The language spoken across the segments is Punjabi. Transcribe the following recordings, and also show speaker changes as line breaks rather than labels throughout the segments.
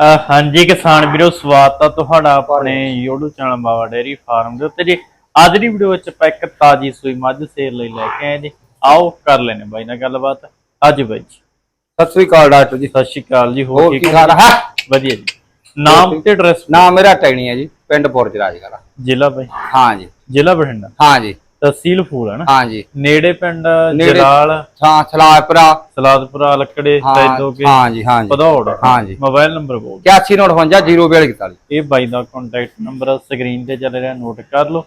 ਹਾਂਜੀ ਕਿਸਾਨ ਵੀਰੋ ਸਵਾਗਤ ਆ ਤੁਹਾਡਾ ਆਪਣੇ YouTube channel Baba dairy farm ਦੇ ਉੱਤੇ ਜੀ। ਅੱਜ ਦੀ ਵੀਡੀਓ ਵਿੱਚ ਆਪਾਂ ਇੱਕ ਤਾਜੀ ਸੂਈ ਮੱਝ ਸੇਲ ਲਈ ਲੈ ਕੇ ਆਏ ਜੀ। ਆਓ ਕਰ ਲੈਨੇ ਬਾਈ ਨਾਲ ਗੱਲਬਾਤ। ਅੱਜ ਬਾਈ ਜੀ।
ਸਤਿ ਸ੍ਰੀ ਅਕਾਲ ਡਾਕਟਰ ਜੀ।
ਸਤਿ ਸ਼੍ਰੀ ਅਕਾਲ ਜੀ
ਹੋਰ ਕੀ ਹਾਲ ਹੈ।
ਵਧੀਆ ਜੀ। ਨਾਮ ਤੇ ਐਡਰੈਸ
ਨਾਮ ਮੇਰਾ ਟੈਣੀ ਹੈ ਜੀ ਪਿੰਡ ਪੁਰਜ ਰਾਜਗੜਾ
ਜ਼ਿਲ੍ਹਾ ਬਾਈ।
ਹਾਂ ਜੀ।
ਜ਼ਿਲ੍ਹਾ ਬਠਿੰਡਾ।
ਹਾਂ ਜੀ।
ਤਹਿਸੀਲ ਫੂਲ ਹੈ ਨਾ?
ਹਾਂ ਜੀ
ਨੇੜੇ ਪਿੰਡ ਜਲਾਲ?
ਹਾਂ ਸਲਾਹਪੁਰਾ
ਸਲਾਦਪੁਰਾ ਲੱਕੜੇ
ਹਾਂ
ਸੈਦੋ ਕੇ
ਹਾਂ ਜੀ ਹਾਂ ਜੀ
ਪਧੌੜ
ਹਾਂ ਜੀ।
ਮੋਬਾਈਲ ਨੰਬਰ ਬੋਲ
8158
ਇਹ ਬਾਈ ਦਾ ਕੰਟੈਕਟ ਨੰਬਰ ਸਕਰੀਨ ਤੇ ਚੱਲ ਰਿਹਾ ਨੋਟ ਕਰ ਲਓ।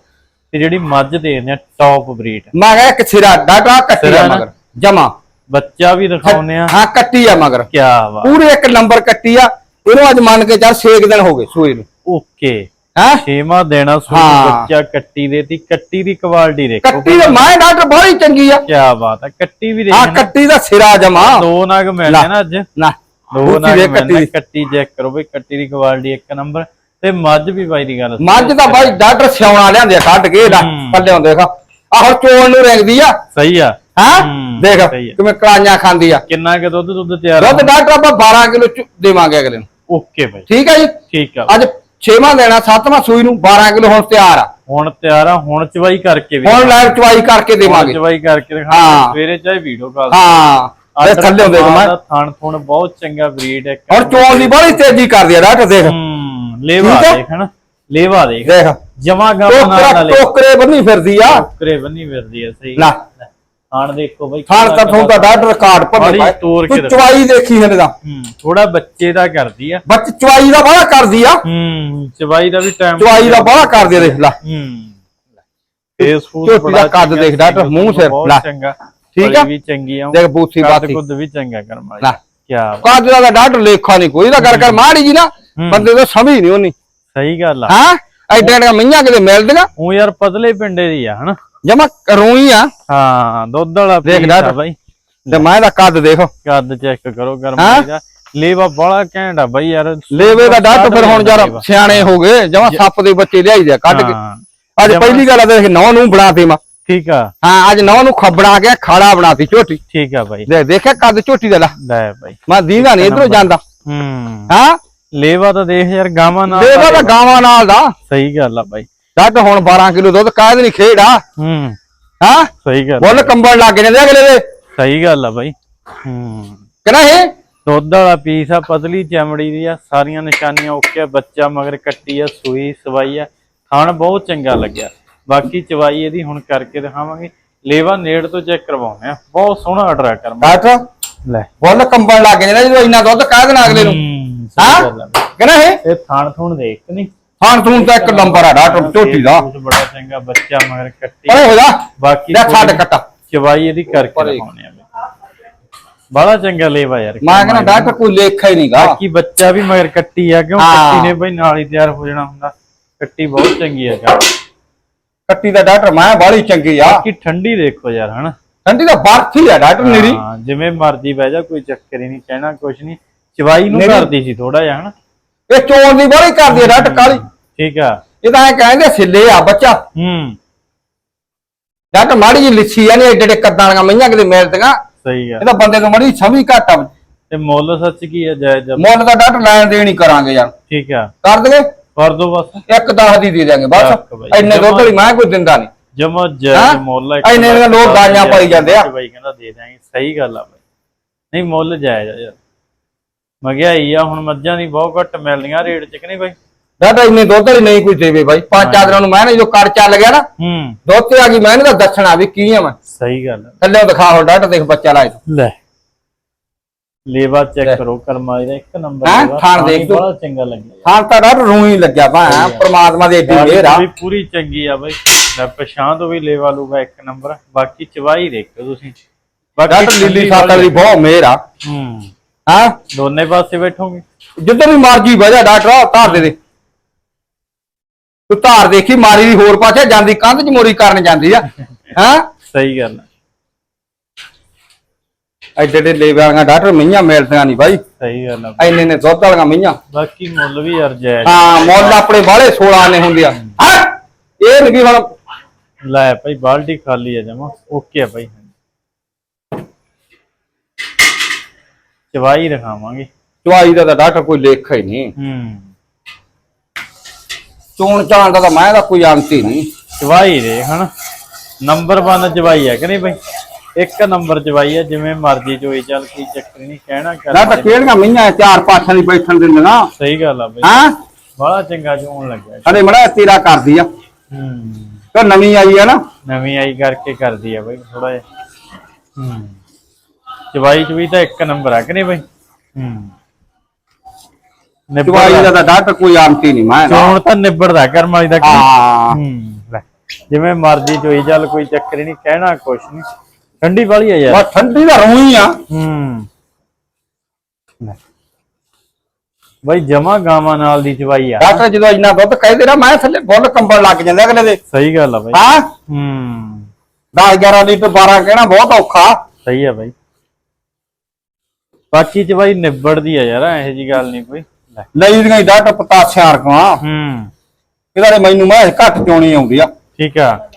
ਤੇ ਜਿਹੜੀ ਮੱਝ ਦੇ ਨੇ ਟੌਪ ਬਰੀਡ
ਮੈਂ ਕਿਹਾ ਇੱਕ ਸਿਰਾ ਡਾਟਾ ਕੱਟੀ ਆ? ਮਗਰ। ਜਮਾ।
ਬੱਚਾ ਵੀ ਦਿਖਾਉਨੇ ਆ।
ਹਾਂ ਕੱਟੀ ਆ ਮਗਰ।
ਕੀ ਵਾ
ਪੂਰੇ ਇੱਕ ਨੰਬਰ ਕੱਟੀ ਆ। ਇਹਨੂੰ ਅੱਜ ਮੰਨ ਕੇ ਚੱਲ 6 ਦਿਨ ਹੋ ਗਏ ਸੂਈ ਨੂੰ।
ਓਕੇ।
ਹੈ?
ਛੇਵਾਂ ਦੇਣਾ ਸੂਈ
ਹਾਂ।
ਬੱਚਾ ਕੱਟੀ ਦੇ ਤੀ ਕੱਟੀ ਦੀ ਕੁਆਲਿਟੀ ਦੇਖੋ
ਕੱਟੀ ਦਾ ਮੈਂ ਡਾਕਟਰ ਬਹੁਤ ਚੰਗੀ ਆ।
ਕੀ ਬਾਤ ਹੈ ਕੱਟੀ ਵੀ
ਹਾਂ
ਦੇਖਣਾ।
ਕੱਟੀ ਦਾ ਸਿਰਾ ਜਮਾ।
ਦੋ ਨਗ ਮਿਲਣੇ ਨਾ ਅੱਜ।
ਨਾ
ਦੋ
ਬੂਥੀ
ਨਗ
ਵੇਖ ਕੱਟੀ
ਮਿਲਣੇ
ਦੀ।
ਕੱਟੀ ਚੈੱਕ ਕਰੋ ਬਈ ਕੱਟੀ ਦੀ ਕੁਆਲਿਟੀ ਇੱਕ ਨੰਬਰ। ਤੇ ਮੱਝ ਵੀ ਬਾਈ ਦੀ ਗੱਲ
ਮੱਝ ਦਾ ਬਾਈ ਡਾਕਟਰ ਸਿਆਉਣਾ ਲਿਆਂਦੇ ਆ ਕੱਢ ਕੇ ਇਹਦਾ
ਹੂੰ।
ਪੱਲਿਓਂ ਦੇਖ। ਆ ਹੁਣ ਚੋਣ ਨੂੰ ਰੰਗਦੀ ਆ।
ਸਹੀ ਆ।
ਹਾਂ?
ਹੂੰ,
ਦੇਖ
ਸਹੀ ਆ।
ਕਿਵੇਂ ਕਲਾਈਆਂ ਖਾਂਦੀ ਆ।
ਕਿੰਨਾ ਕੁ ਦੁੱਧ ਦੁੱਧ ਤਿਆਰ ਆ?
ਦੁੱਧ ਡਾਕਟਰ ਆਪਾਂ 12 ਕਿਲੋ ਦੇਵਾਂਗੇ ਅਗਲੇ ਨੂੰ।
ਓਕੇ ਬਾਈ।
ਠੀਕ ਹੈ ਜੀ?
ਠੀਕ ਆ।
ਅੱਜ 6ਵਾਂ ਦੇਣਾ 7ਵਾਂ ਸੂਈ ਨੂੰ 12 ਕਿਲੋ ਹੁਣ ਤਿਆਰ ਆ।
ਹੁਣ ਤਿਆਰ ਆ ਹੁਣ ਚਵਾਈ ਕਰਕੇ ਵੀ
ਹੁਣ ਲਾਈਵ ਚਵਾਈ ਕਰਕੇ ਦੇਵਾਂਗੇ।
ਚਵਾਈ ਕਰਕੇ ਦਿਖਾ
ਹਾਂ।
ਸਵੇਰੇ ਚਾਹੇ ਵੀਡੀਓ ਕਾਲ
ਹਾਂ ਇਹ ਥੱਲੇ ਦੇਖ ਮੈਂ।
ਥਣ ਥੁਣ ਬਹੁਤ ਚੰਗਾ ਬਰੀਡ ਹੈ।
ਹੁਣ ਚੋਣ ਦੀ ਬੜੀ ਤੇਜ਼ੀ ਕਰਦੀ ਆ ਡਾਕਟਰ ਦੇਖ।
ਲੇਵਾ? ਦੇਖ ਹਨਾ? ਲੇਵਾ ਦੇਖ।
ਦੇਖ।
ਜਮਾ ਗਾਵਾਂ ਨਾਲ
ਟੋਕਰਾ ਬੰਨੀ ਫਿਰਦੀ ਆ।
ਟੋਕਰੇ ਬੰਨੀ ਫਿਰਦੀ ਹੈ ਸਹੀ।
ਲੈ।
ਥਣ ਦੇਖੋ ਬਈ
ਖਾਣ ਤਾਂ ਤੁਹਾਨੂੰ ਤਾਂ ਡਾਕਟਰ ਕਾਰਡ
ਬੜੀ
ਭੰਨੇ ਪਾਏ।
ਤੋੜ ਕੇ
ਤੂੰ। ਚਵਾਈ ਦੇਖੀ ਹਲੇ ਦਾ
ਹੂੰ ਥੋੜਾ ਬੱਚੇ ਦਾ ਕਰਦੀ ਆ।
ਬੱਚ ਚਵਾਈ ਦਾ ਬੜਾ ਕਰਦੀ ਆ।
ਹੂੰ ਚਵਾਈ ਦਾ ਵੀ ਟਾਈਮ
ਚਵਾਈ ਦਾ ਬੜਾ ਕਰਦੀ ਆ ਦੇਖ ਲੈ।
ਹੂੰ। ਫੇਸ ਫੂਸ ਬੜਾ
ਦਾ ਕੱਦ
ਚੰਗਾ,
ਦੇਖ ਡਾਕਟਰ, ਮੂੰਹ ਸਿਰ, ਲੈ।
ਚੰਗਾ।
ਠੀਕ ਆ?
ਵੀ ਚੰਗੀ ਆ।
ਦੇਖ ਬੂਥੀ
ਕੱਦ
ਬਾਥੀ
ਕੁੱਦ ਵੀ ਚੰਗਾ ਕਰਮ ਵਾਲੀ। ਕੀ
ਕਾਜ ਦਾ ਡਾਕਟਰ ਲੇਖਾ ਨਹੀਂ ਕੋਈ। ਦਾ ਕਰ ਕਰ ਮਾੜੀ ਜੀ ਨਾ ਬੰਦੇ ਤੋਂ ਸਮਝ ਨਹੀਂ ਉਹਨੀ।
ਸਹੀ ਗੱਲ ਆ।
ਹਾਂ? ਐਡਾ ਐਡਾ ਮਈਆਂ ਕਿਤੇ ਮਿਲਦੀਆਂ?
ਉਹ ਯਾਰ ਪਤਲੇ ਪਿੰਡੇ ਦੀ ਆ ਹਨਾ?
ਜਮਾ ਰੋਈ ਆ।
ਹਾਂ ਦੁੱਧ ਵਾਲਾ
ਦੇਖ
ਪੀਸ
ਡਾਕਟਰ।
ਆ ਬਾਈ।
ਤੇ ਮੈਂ ਦਾ ਕੱਦ ਦੇਖੋ।
ਕੱਦ ਚੈੱਕ ਕਰੋ? ਗਰਮਾਈ ਦਾ ਲੇਵਾ ਬੜਾ ਘੈਂਟ ਆ ਬਾਈ ਯਾਰ।
ਲੇਵੇ ਦਾ ਡਾਕਟਰ ਫਿਰ ਹੁਣ ਯਾਰ ਸਿਆਣੇ ਹੋ ਗਏ ਜਮਾ ਸੱਪ ਦੇ ਬੱਚੇ ਲਿਆਈ ਦੇ ਕੱਢ ਕੇ। ਅੱਜ ਪਹਿਲੀ ਗੱਲ ਆ ਦੇਖ ਨੌ ਨੂੰ ਬਣਾਤੀ ਮੈਂ।
ਠੀਕ ਆ।
ਹਾਂ ਅੱਜ ਨੌ ਨੂੰ ਖਬੜਾ ਕੇ ਖਾੜਾ ਬਣਾਤੀ ਝੋਟੀ।
ਠੀਕ ਆ ਬਾਈ।
ਦੇਖ ਦੇਖਿਆ ਕੱਦ ਝੋਟੀ ਦਾ ਲੈ।
ਲੈ ਬਾਈ।
ਮੈਂ ਦੀਦਾ ਨਹੀਂ ਇਧਰੋਂ ਜਾਂਦਾ।
ਹੂੰ।
ਹਾਂ।
ਲੇਵਾ ਤਾਂ ਦੇਖ ਯਾਰ ਗਾਵਾਂ ਨਾਲ
ਲੇਵਾ ਤਾਂ ਗਾਵਾਂ ਨਾਲ ਦਾ।
ਸਹੀ ਗੱਲ ਆ ਬਾਈ।
ਡਾਕਟਰ ਹੁਣ 12 ਕਿਲੋ ਦੁੱਧ ਕਾਹਦ ਨਹੀਂ ਖੇਡ ਆ?
ਹੂੰ।
ਹਾਂ?
ਸਹੀ ਗੱਲ
ਬੁੱਲ ਕੰਬਲ ਲੱਗ ਜਾਂਦੇ ਅਗਲੇ ਦੇ।
ਸਹੀ ਗੱਲ ਆ ਬਾਈ। ਹੂੰ।
ਕਹਿੰਦਾ ਇਹ?
ਦੁੱਧ ਵਾਲਾ ਪੀਸ ਆ ਪਤਲੀ ਚਮੜੀ ਦੀ ਆ ਸਾਰੀਆਂ ਨਿਸ਼ਾਨੀਆਂ ਓਕੇ ਆ ਬੱਚਾ ਮਗਰ ਕੱਟੀ ਆ ਸੂਈ ਸਵਾਈ ਆ ਥਣ ਬਹੁਤ ਚੰਗਾ ਲੱਗਿਆ। ਬਾਕੀ ਚਵਾਈ ਇਹਦੀ ਹੁਣ ਕਰਕੇ ਦਿਖਾਵਾਂਗੇ। ਲੇਵਾ ਨੇੜ ਤੋਂ ਚੈੱਕ ਕਰਵਾਉਣੇ ਆ। ਬਹੁਤ ਸੋਹਣਾ ਆਰਡਰ ਕਰ
ਡਾਕਟਰ?
ਲੈ।
ਬੁੱਲ ਕੰਬਲ ਲੱਗ ਜਾਂਦੇ ਜਦੋਂ ਇੰਨਾ ਦੁੱਧ ਕਾਹਦ ਨਾਲ ਅਗਲੇ ਨੂੰ?
ਹੂੰ,
ਹਾਂ?
ਸਹੀ ਗੱਲ ਆ ਬਾਈ।
ਕਹਿੰਦਾ ਇਹ?
ਇਹ ਥਣ ਥੁਣ ਦੇਖ ਨਹੀਂ
ਹਾਂ ਤੂੰ ਤਾਂ ਇੱਕ ਨੰਬਰ ਆ ਡਾਕਟਰ ਝੋਟੀ ਦਾ।
ਬੜਾ ਚੰਗਾ ਬੱਚਾ ਮਗਰ ਕੱਟੀ।
ਓਏ ਹੋ ਜਾ
ਬਾਕੀ
ਲੈ ਛੱਡ ਕੱਟਾ।
ਚਵਾਈ ਇਹਦੀ ਕਰਕੇ। ਦਿਖਾਉਣੇ ਆ ਬੜਾ ਚੰਗਾ ਲੇਵਾ ਯਾਰ
ਮੈਂ ਕਹਿੰਦਾ ਡਾਕਟਰ ਕੋਈ ਲੇਖਾ ਹੀ ਨਹੀਂਗਾ।
ਬਾਕੀ ਬੱਚਾ ਵੀ ਮਗਰ ਕੱਟੀ ਆ ਕਿਉਂ। ਕੱਟੀ ਨੇ ਬਈ ਨਾਲ ਹੀ ਤਿਆਰ ਹੋ ਜਾਣਾ ਹੁੰਦਾ। ਕੱਟੀ ਬਹੁਤ ਚੰਗੀ ਆ ਯਾਰ।
ਕੱਟੀ ਦਾ ਡਾਕਟਰ ਮੈਂ ਬਾਹਲੀ ਚੰਗੀ ਆ।
ਬਾਕੀ ਠੰਡੀ ਦੇਖੋ ਯਾਰ ਹਨਾ।
ਠੰਡੀ ਦਾ ਬਰਫ ਹੀ ਆ ਡਾਕਟਰ ਮੇਰੀ।
ਹਾਂ, ਜਿਵੇਂ ਮਰਜ਼ੀ ਬਹਿ ਜਾ ਕੋਈ ਚੱਕਰ ਹੀ ਨਹੀਂ ਕਹਿਣਾ ਕੁਛ ਨਹੀਂ। ਚਵਾਈ ਨੂੰ ਕਰਦੀ ਸੀ ਥੋੜਾ ਜਿਹਾ ਹਨਾ।
ਇਹ ਚੋਣ ਦੀ ਬਾਹਲੀ ਕਰਦੀ ਡਾਕਟਰ ਕਾਲੀ।
ਠੀਕ ਆ।
ਇਹ ਤਾਂ ਐ ਕਹਿੰਦੇ ਸਿੱਲੇ ਆ ਬੱਚਾ।
ਹੂੰ।
ਡਾਕਟਰ ਮਾੜੀ ਜੀ ਲਿੱਸੀ ਆ ਨਹੀਂ ਏਡੇ ਏਡੇ ਕੱਦਾਂ ਵਾਲੀਆਂ ਮਈਆਂ ਕਿਤੇ ਮਿਲਦੀਆਂ
ਸਹੀ ਆ।
ਇਹ ਤਾਂ ਬੰਦੇ ਤੋਂ ਮੜੀ ਸਮਝ ਘੱਟ ਆ।
ਤੇ ਮੁੱਲ ਸੱਚ ਕੀ ਆ ਜਾਇਜ਼?
ਮੁੱਲ ਦਾ ਡਾਕਟਰ ਲੈਣ ਦੇਣ ਹੀ ਕਰਾਂਗੇ ਯਾਰ।
ਠੀਕ ਆ।
ਕਰ ਦਗੇ?
ਕਰ ਦੋ ਬਸ।
ਇੱਕ 10 ਦੀ ਦੇ
ਚੱਕ
ਬਸ। ਇੰਨੇ ਦੁੱਧ ਵਾਲੀ ਮੈਂ ਕੋਈ ਦਿੰਦਾ ਨਹੀਂ
ਜਮਾ
ਹਾਂ?
ਜਾਇਜ਼ ਮੁੱਲ
ਇੰਨੇ ਇੰਨੇ ਲੋਕ ਗਾਈਆਂ ਪਾਈ ਜਾਂਦੇ ਆ।
ਬਾਈ ਕਹਿੰਦਾ ਦੇ ਦਾਂਗੇ ਸਹੀ ਗੱਲ ਆ ਬਾਈ। ਨਹੀਂ ਮੁੱਲ ਜਾਇਜ਼ ਆ ਯਾਰ। ਮਹਿੰਗਾਈ ਆ ਹੁਣ ਮੱਝਾਂ ਦੀ ਬਹੁਤ ਘੱਟ ਮਿਲਦੀਆਂ ਰੇਟ ਚ ਕਿ ਨਹੀਂ ਬਾਈ?
ਡਾਕਟਰ ਇੰਨੇ ਦੁੱਧ ਵਾਲੀ ਨਹੀਂ ਕੋਈ ਦੇਵੇ ਬਾਈ। ਪੰਜ ਚਾਰ ਦਿਨਾਂ ਨੂੰ ਮੈਂ ਨਾ ਜਦੋਂ ਕਰ ਚੱਲ ਗਿਆ ਨਾ
ਹੂੰ।
ਦੁੱਧ ਤੇ ਆ ਗਈ ਮੈਂ ਇਹਨੂੰ ਤਾਂ ਦੱਸਣਾ ਵੀ ਕੀ ਆ ਮੈਂ।
ਸਹੀ ਗੱਲ
ਥੱਲੇ ਦਿਖਾ ਹੋ ਡਾਕਟਰ ਦੇਖ ਬੱਚਾ ਲਾਏ
ਲੈ। ਲੇਵਾ ਚੈੱਕ ਕਰੋ ਕਰਮਾਈ ਦਾ ਇੱਕ ਨੰਬਰ
ਹੈਂ? ਥਣ ਦੇਖ ਤੂੰ।
ਬੜਾ ਚੰਗਾ ਲੱਗਿਆ।
ਹਾਂ ਤਾਂ ਡਾਕਟਰ ਰੂਹੀ ਲੱਗਿਆ ਭਾ ਪ੍ਰਮਾਤਮਾ ਦੀ ਏਡੀ ਮਿਹਰ ਆ।
ਵੀ ਪੂਰੀ ਚੰਗੀ ਆ ਬਾਈ। ਲੈ ਪਛਾਣ ਤੋਂ ਵੀ ਲੇਵਾ ਲੂਗਾ ਇੱਕ ਨੰਬਰ। ਬਾਕੀ ਚਵਾਈ ਦੇਖੋ ਤੁਸੀਂ।
ਡਾਕਟਰ ਲੀਲੀ ਸਾਕਲ ਦੀ ਬਹੁਤ ਮਿਹਰ ਆ।
ਹੂੰ।
ਹਾਂ?
ਦੋਨੇ ਪਾਸੇ ਬੈਠੋਗੇ।
ਜਿੱਧਰ ਵੀ ਮਰਜ਼ੀ ਵਜਾ ਡਾਕਟਰ ਧਾਰ ਦੇ ਦੇ। ਤੂੰ ਧਾਰ ਦੇਖੀ ਮਾਰੀ ਦੀ ਹੋਰ ਪਾਸੇ ਜਾਂਦੀ ਕੰਧ 'ਚ ਮੋਰੀ ਕਰਨ ਜਾਂਦੀ ਆ। ਹਾਂ?
ਸਹੀ ਗੱਲ ਆ।
ਐਡੇ ਐਡੇ ਲੈ ਵਾਲੀਆਂ ਡਾਕਟਰ ਮਈਆਂ ਮਿਲਦੀਆਂ ਨਹੀਂ ਬਾਈ।
ਸਹੀ ਗੱਲ ਆ।
ਐਨੇ ਨੇ ਦੁੱਧ ਵਾਲੀਆਂ ਮਈਆਂ
ਬਾਕੀ ਮੁੱਲ ਵੀ ਯਾਰ ਜਾਇਜ਼
ਹਾਂ ਮੁੱਲ ਆਪਣੇ ਬਾਹਲੇ 16 ਨੇ ਹੁੰਦੇ ਆ। ਹਾਂ? ਇਹ ਨਹੀਂ ਹੁਣ
ਲੈ ਭਾਈ ਬਾਲਟੀ ਖਾਲੀ ਆ ਜਮਾ। ਓਕੇ ਆ ਭਾਈ। ਚਵਾਈ ਰਖਾਵਾਂਗੇ।
ਚਵਾਈ ਦਾ ਤਾਂ ਡਾਕਟਰ ਕੋਈ ਲੇਖਾ ਹੀ ਨਹੀਂ।
ਹੂੰ।
ਚੋਣ ਚਾਣ ਦਾ ਤਾਂ ਮੈਂ ਦਾ ਕੋਈ ਅੰਤ ਨਹੀਂ।
ਚਵਾਈ ਦੇ ਹਨਾ? ਨੰਬਰ 1 ਚਵਾਈ ਹੈ ਕਿ ਨਹੀਂ ਬਈ? ਇੱਕ ਨੰਬਰ ਚਵਾਈ ਹੈ ਜਿਵੇਂ ਮਰਜ਼ੀ ਚੋਈ ਚੱਲ ਕੀ ਚੱਕਰ ਨਹੀਂ ਕਹਿਣਾ ਕਰ
ਨਾ ਤਾਂ ਕਿਹੜੀਆਂ ਮਈਆਂ ਚਾਰ ਪਾਠਾਂ ਦੀ ਬੈਠਣ ਦਿੰਦੀਆਂ।
ਸਹੀ ਗੱਲ ਆ ਬਈ।
ਹਾਂ?
ਬੜਾ ਚੰਗਾ ਚੋਣ ਲੱਗਿਆ।
ਅਰੇ ਮੜਾ ਤੇਰਾ ਕਰਦੀ ਆ।
ਹੂੰ।
ਤੇ ਨਵੀਂ ਆਈ ਆ ਨਾ।
ਨਵੀਂ ਆਈ ਕਰਕੇ ਕਰਦੀ ਆ ਬਈ ਥੋੜਾ ਜਿਹਾ। ਹੂੰ। ਚਵਾਈ ਚਵੀ ਤਾਂ ਇੱਕ ਨੰਬਰ ਆ ਕਿ ਨਹੀਂ ਬਈ? ਹੂੰ। ਨਿਬੜਦਾ
ਚਵਾਈ ਦਾ ਤਾਂ ਡਾਕਟਰ ਕੋਈ ਹੀ ਨਹੀਂ ਮੈਂ
ਚੋਣ ਤਾਂ ਨਿਬੜਦਾ ਕਰਮ ਵਾਲੀ ਦਾ?
ਹਾਂ।
ਹੂੰ ਜਿਵੇਂ ਮਰਜ਼ੀ ਚੋਈ ਚੱਲ ਕੋਈ ਚੱਕਰ ਨਹੀਂ ਕਹਿਣਾ ਕੁਛ ਨਹੀਂ। ਠੰਡੀ ਵਾਲੀ ਆ ਯਾਰ।
ਬਸ ਠੰਡੀ ਦਾ ਰੂਹੀ ਆ।
ਹੂੰ। ਬਈ ਜਮਾ ਗਾਵਾਂ ਨਾਲ ਦੀ ਚਵਾਈ ਆ।
ਡਾਕਟਰ ਜਦੋਂ ਇੰਨਾ ਦੁੱਧ ਕਹਿੰਦੇ ਨਾ ਮੈਂ ਥੱਲੇ ਬੁੱਲ ਕੰਬਣ ਲੱਗ ਜਾਂਦਾ ਅਗਲੇ ਦੇ।
ਸਹੀ ਗੱਲ ਆ ਬਈ।
ਹਾਂ।
ਹੂੰ।
10 11 ਲੀਟਰ 12 ਕਹਿਣਾ ਬਹੁਤ ਔਖਾ।
ਸਹੀ ਆ ਬਈ। ਬਾਕੀ ਚਵਾਈ ਨਿਬੜਦੀ ਆ ਯਾਰ ਇਹੋ ਜੀ ਗੱਲ ਨਹੀਂ ਕੋਈ। ਲੈ।
ਲਈ ਦੀਆਂ ਹੀ ਡਾਕਟਰ ਪਤਾਸਿਆਂ ਰਕਵਾ
ਹੂੰ।
ਇਹਦਾ ਤੇ ਮੈਨੂੰ ਮੈਂ ਘੱਟ ਚੋਣੀ ਆਉਂਦੀ ਆ।
ਠੀਕ ਆ।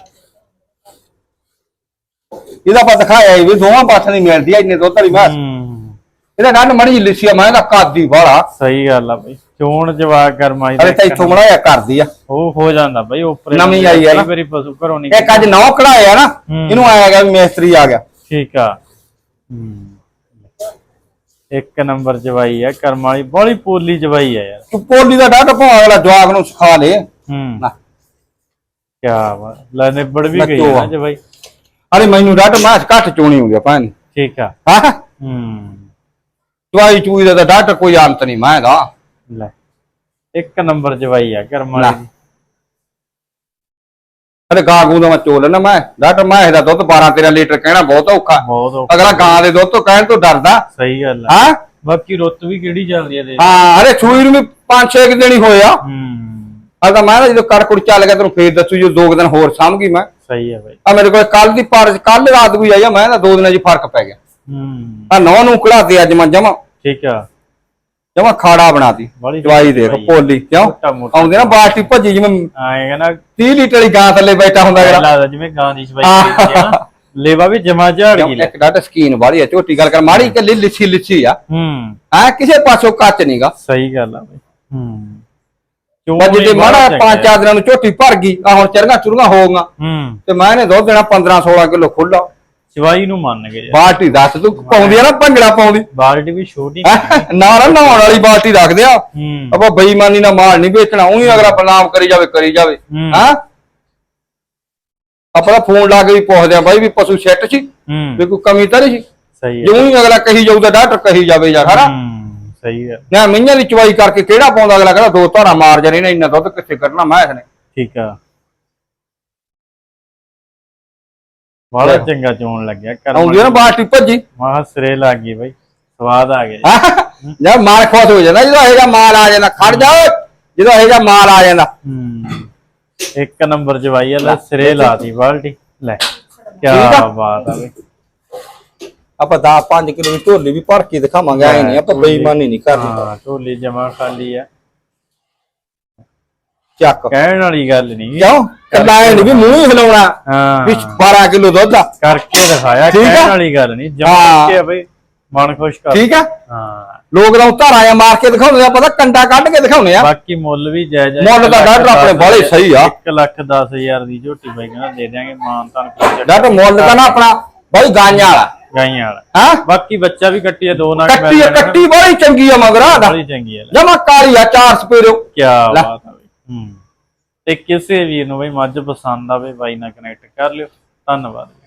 ਇਹਦਾ ਪਾ ਦਿਖਾਇਆ ਵੀ ਦੋਵਾਂ ਪਾਸਾਂ ਦੀ ਮਿਲਦੀ ਆ ਇੰਨੇ ਦੁੱਧ ਵਾਲੀ ਮੈਂ
ਹੂੰ।
ਇਹਦਾ ਨੰਨ ਮੜੀ ਲਿੱਸੀ ਆ ਮੈਂ ਦਾ ਕਾਦੀ ਵਾਲਾ।
ਸਹੀ ਗੱਲ ਆ ਬਈ। ਚੋਣ ਜਵਾ ਕਰਮਾਈ
ਅਰੇ ਤਾਂ ਇੱਥੋਂ ਬਣਾਇਆ ਕਰਦੀ ਆ।
ਉਹ ਹੋ ਜਾਂਦਾ ਬਈ ਉੱਪਰੇ
ਨਵੀਂ ਆਈ ਆ ਨਾ।
ਵਾਰੀ ਪਸ਼ੂ ਘਰੋਂ ਨਹੀਂ
ਇੱਕ ਅੱਜ ਨੌ ਕਢਾਇਆ ਨਾ। ਇਹਨੂੰ ਆਇਆ ਗਿਆ ਮਿਸਤਰੀ ਆ ਗਿਆ।
ਠੀਕ ਆ। ਹੂੰ। ਇੱਕ ਨੰਬਰ ਜਵਾਈ ਆ ਕਰਮ ਵਾਲੀ ਬੜੀ ਪੋਲੀ ਜਵਾਈ ਆ ਯਾਰ।
ਤੂੰ ਪੋਲੀ ਦਾ ਡਾਕਟਰ ਭਾਵੇਂ ਅਗਲਾ ਜਵਾਕ ਨੂੰ ਸਿਖਾ ਲੇ।
ਹੂੰ।
ਨਾ।
ਕੀ ਵਾ ਲੈ ਨਿਬੜ ਵੀ ਗਈ ਆ। ਜਵਾਈ।
ਅਰੇ ਮੈਨੂੰ ਡਾਕਟਰ ਮੈਂ ਘੱਟ ਚੋਣੀ ਹੁੰਦੀ ਆ ਭਾਂ
ਠੀਕ ਆ।
ਹਾਂ।
ਹੂੰ।
ਦਵਾਈ ਚੂਈ ਦਾ ਡਾਕਟਰ ਕੋਈ ਅੰਤ ਨਹੀਂ ਮੈਂ ਦਾ।
ਲੈ ਇੱਕ ਨੰਬਰ ਜਵਾਈ ਆ ਕਰਮ
ਨਾ।
ਵਾਲੀ
ਅਰੇ ਗਾਂ ਗੂੰ ਦਾ ਮੈਂ ਚੋ ਲੈਣਾ ਮੈਂ ਡਾਕਟਰ ਮੈਂ ਇਹਦਾ ਦੁੱਧ 12 13 ਲੀਟਰ ਕਹਿਣਾ ਬਹੁਤ ਔਖਾ।
ਬਹੁਤ ਔਖਾ।
ਅਗਲਾ ਗਾਂ ਦੇ ਦੁੱਧ ਤੋਂ ਕਹਿਣ ਤੋਂ ਡਰਦਾ।
ਸਹੀ ਗੱਲ ਆ।
ਹਾਂ?
ਬਾਕੀ ਰੁੱਤ ਵੀ ਕਿਹੜੀ ਚੱਲਦੀ ਆ ਦੇ
ਹਾਂ ਅਰੇ ਸੂਈ ਨੂੰ ਵੀ 5-6 ਦਿਨ ਹੀ ਹੋਇਆ
ਹੂੰ।
ਅਗਾ ਮੈਂ ਨਾ ਜਦੋਂ ਕੜਕੁੜ ਚੱਲ ਗਿਆ ਤੈਨੂੰ ਫੇਰ ਦੱਸੂ ਜੋ ਦੋ ਕੁ ਦਿਨ ਹੋਰ ਸਾਂਭ ਗਈ ਮੈਂ।
ਸਹੀ ਆ ਬਾਈ।
ਆ ਮੇਰੇ ਕੋਲ ਕੱਲ ਦੀ ਪਰ ਕੱਲ ਰਾਤ ਵੀ ਆਈ ਆ ਮੈਂ ਨਾ ਦੋ ਦਿਨਾਂ 'ਚ ਫ਼ਰਕ ਪੈ ਗਿਆ।
ਹੂੰ।
ਆ ਨੌ ਨੂੰ ਕਢਾਤੇ ਅੱਜ ਮੈਂ ਜਮਾ।
ਠੀਕ ਆ।
ਜਮਾ ਖਾੜਾ ਬਣਾਤੀ।
ਬੜੀ
ਦਵਾਈ ਦੇਖ। ਪੋਲੀ ਕਿਉਂ?
ਮੋਟਾ
ਆਉਂਦੇ ਨਾ ਬਾਲਟੀ ਭੱਜੀ ਜਿਵੇਂ
ਆਏਗਾ ਨਾ
30 ਲੀਟਰ ਦੀ ਗਾਂ ਥੱਲੇ ਬੈਠਾ ਹੁੰਦਾ ਜਿਹੜਾ।
ਲੱਗਦਾ ਜਿਵੇਂ ਗਾਂ ਦੀ ਚਵਾਈ ਆ ਨਾ। ਲੇਵਾ ਵੀ ਜਮਾ ਝਾੜ ਗਈ ਲੈ।
ਇੱਕ ਡਾਟਾ ਸਕੀਨ ਵਾਲੀ ਆ ਝੋਟੀ ਗੱਲ ਕਰ ਮਾੜੀ ਕੱਲੀ ਲਿੱਸੀ ਲਿੱਸੀ ਆ।
ਹੂੰ।
ਆ ਕਿਸੇ ਪਾਸੋਂ ਕੱਚ ਨਹੀਂਗਾ
ਸਹੀ ਗੱਲ ਆ ਬਈ। ਹੂੰ।
ਜੇ
ਬੜਾ
ਮਾੜਾ ਪੰਜ ਚਾਰ ਦਿਨਾਂ ਨੂੰ ਝੋਟੀ ਭਰ ਗਈ ਆ ਹੁਣ ਚਰਗਾ ਚੁਰਗਾ ਹੋ ਗਈਆਂ।
ਹੂੰ।
ਤੇ ਮੈਂ ਇਹਨੇ ਦੁੱਧ ਦੇਣਾ 15 16 ਕਿਲੋ ਖੁੱਲਾ
ਚਵਾਈ ਨੂੰ ਮੰਨ ਗਏ ਯਾਰ।
ਬਾਲਟੀ ਦੱਸ ਤੂੰ ਪਾਉਂਦੀ ਆ ਨਾ ਭੰਗੜਾ ਪਾਉਂਦੀ।
ਬਾਲਟੀ ਵੀ ਛੋਟੀ
ਨਾ ਨਾ ਨਹਾਉਣ ਵਾਲੀ ਬਾਲਟੀ ਰੱਖਦੇ ਆ।
ਹੂੰ।
ਆਪਾਂ ਬੇਈਮਾਨੀ ਨਾਲ ਮਾਲ ਨਹੀਂ ਵੇਚਣਾ ਉਹੀ ਅਗਲਾ ਬਦਨਾਮ ਕਰੀ ਜਾਵੇ ਕਰੀ ਜਾਵੇ।
ਹੂੰ।
ਹਾਂ? ਆਪਾਂ ਤਾਂ ਫੋਨ ਲਾ ਕੇ ਵੀ ਪੁੱਛਦੇ ਆ ਬਾਈ ਵੀ ਪਸ਼ੂ ਸੈੱਟ ਸੀ?
ਹੂੰ।
ਵੀ ਕੋਈ ਕਮੀ ਤਾਂ ਨਹੀਂ ਸੀ?
ਸਹੀ ਹੈ।
ਜਿਉਂ ਹੀ ਅਗਲਾ ਕਹੀ ਜਾਊਗਾ ਡਾਕਟਰ ਕਹੀ ਜਾਵੇ ਯਾਰ ਹਨਾ?
ਹੂੰ ਸਹੀ ਹੈ।
ਨਾ ਮਈਆਂ ਦੀ ਚਵਾਈ ਕਰਕੇ ਕਿਹੜਾ ਪਾਉਂਦਾ ਅਗਲਾ ਕਹਿੰਦਾ ਦੋ ਧਾਰਾਂ ਮਾਰ ਜਾਣੇ ਨੇ ਇੰਨਾ ਦੁੱਧ ਕਿੱਥੇ ਕਰਨਾ ਮੈਂ ਇਸਨੇ
ਠੀਕ ਆ। ਬੜਾ ਚੰਗਾ ਚੋਣ ਲੱਗਿਆ ਕਰ
ਆਉਂਦੀ ਨਾ ਬਾਲਟੀ ਭੱਜੀ।
ਮਹਾ ਸਿਰੇ ਲੱਗ ਗਈ ਬਈ ਸਵਾਦ ਆ ਗਿਆ। ਜਾਂ
ਮਾਲ ਖੁਸ਼ ਹੋ ਜਾਂਦਾ ਜਦੋਂ ਇਹੋ ਜਿਹਾ ਮਾਲ ਆ ਜਾਂਦਾ ਖੜ ਜਾ ਜਦੋਂ ਇਹੋ ਜਿਹਾ ਮਾਲ ਆ ਜਾਂਦਾ।
ਇੱਕ ਨੰਬਰ ਜਵਾਈ ਆ ਲੈ ਸਿਰੇ ਲਾਤੀ ਬਾਲਟੀ। ਲੈ ਕੀ। ਬਾਤ ਆ ਬਈ।
ਆਪਾਂ 10 5 ਕਿਲੋ ਦੀ ਢੋਲੀ ਵੀ ਭਰ ਕੇ ਦਿਖਾਵਾਂਗੇ ਐ ਨਹੀਂ ਆਪਾਂ ਬੇਈਮਾਨੀ ਨਹੀਂ ਕਰਨੀ।
ਢੋਲੀ ਜਮਾ ਖਾਲੀ ਆ।
ਚੱਕ।
ਕਹਿਣ ਵਾਲੀ ਗੱਲ ਨਹੀਂ
ਕਿਉਂ ਕੱਲਾ ਐ ਨਹੀਂ ਵੀ ਮੂੰਹ ਹੀ ਹਿਲਾਉਣਾ। ਵੀ
ਹਾਂ
12 ਕਿਲੋ ਦੁੱਧ ਆ।
ਕਰਕੇ ਦਿਖਾਇਆ
ਠੀਕ ਆ?
ਕਹਿਣ ਵਾਲੀ ਗੱਲ ਨਹੀਂ ਜਮਾ
ਹਾਂ।
ਆ ਬਈ ਮਨ ਖੁਸ਼ ਕਰ।
ਠੀਕ ਆ?
ਹਾਂ।
ਲੋਕ ਤਾਂ ਧਾਰਾਂ ਆ ਮਾਰ ਕੇ ਦਿਖਾਉਂਦੇ ਆ ਪਤਾ ਕੰਡਾ ਕੱਢ ਕੇ ਦਿਖਾਉਂਦੇ ਆ।
ਬਾਕੀ ਮੁੱਲ ਵੀ ਜਾਇਜ਼
ਮੁੱਲ ਤਾਂ ਡਾਕਟਰ ਆਪਣੇ ਬਾਹਲੇ ਸਹੀ ਆ।
1 ਲੱਖ 10000 ਦੀ ਝੋਟੀ ਬਾਈ ਕਹਿੰਦਾ ਦੇ ਦਿਆਂਗੇ ਮਾਨ ਤਾਂ
ਡਾਕਟਰ ਮੁੱਲ ਤਾਂ ਨਾ ਆਪਣਾ ਬਾਈ ਗਾਈਆਂ ਵਾਲਾ।
ਗਾਈਆਂ ਵਾਲਾ।
ਹਾਂ?
ਬਾਕੀ ਬੱਚਾ ਵੀ ਕੱਟੀ ਆ ਦੋ ਨਗ
ਕੱਟੀ ਕੱਟੀ ਬੜੀ ਚੰਗੀ ਆ ਮਗਰਾ ਦਾ
ਬੜੀ ਚੰਗੀ ਆ
ਜਮਾ ਕਾਲੀ ਆ ਚਾਰ ਸਪੇਰੋ।
ਕੀ ਬਾਤ ਆ। ਹੂੰ। ਤੇ ਕਿਸੇ ਵੀ ਨੂੰ ਬਈ ਮੱਝ ਪਸੰਦ ਆਵੇ, ਬਾਈ ਨਾਲ ਕਨੈਕਟ ਕਰ ਲਿਓ। ਧੰਨਵਾਦ।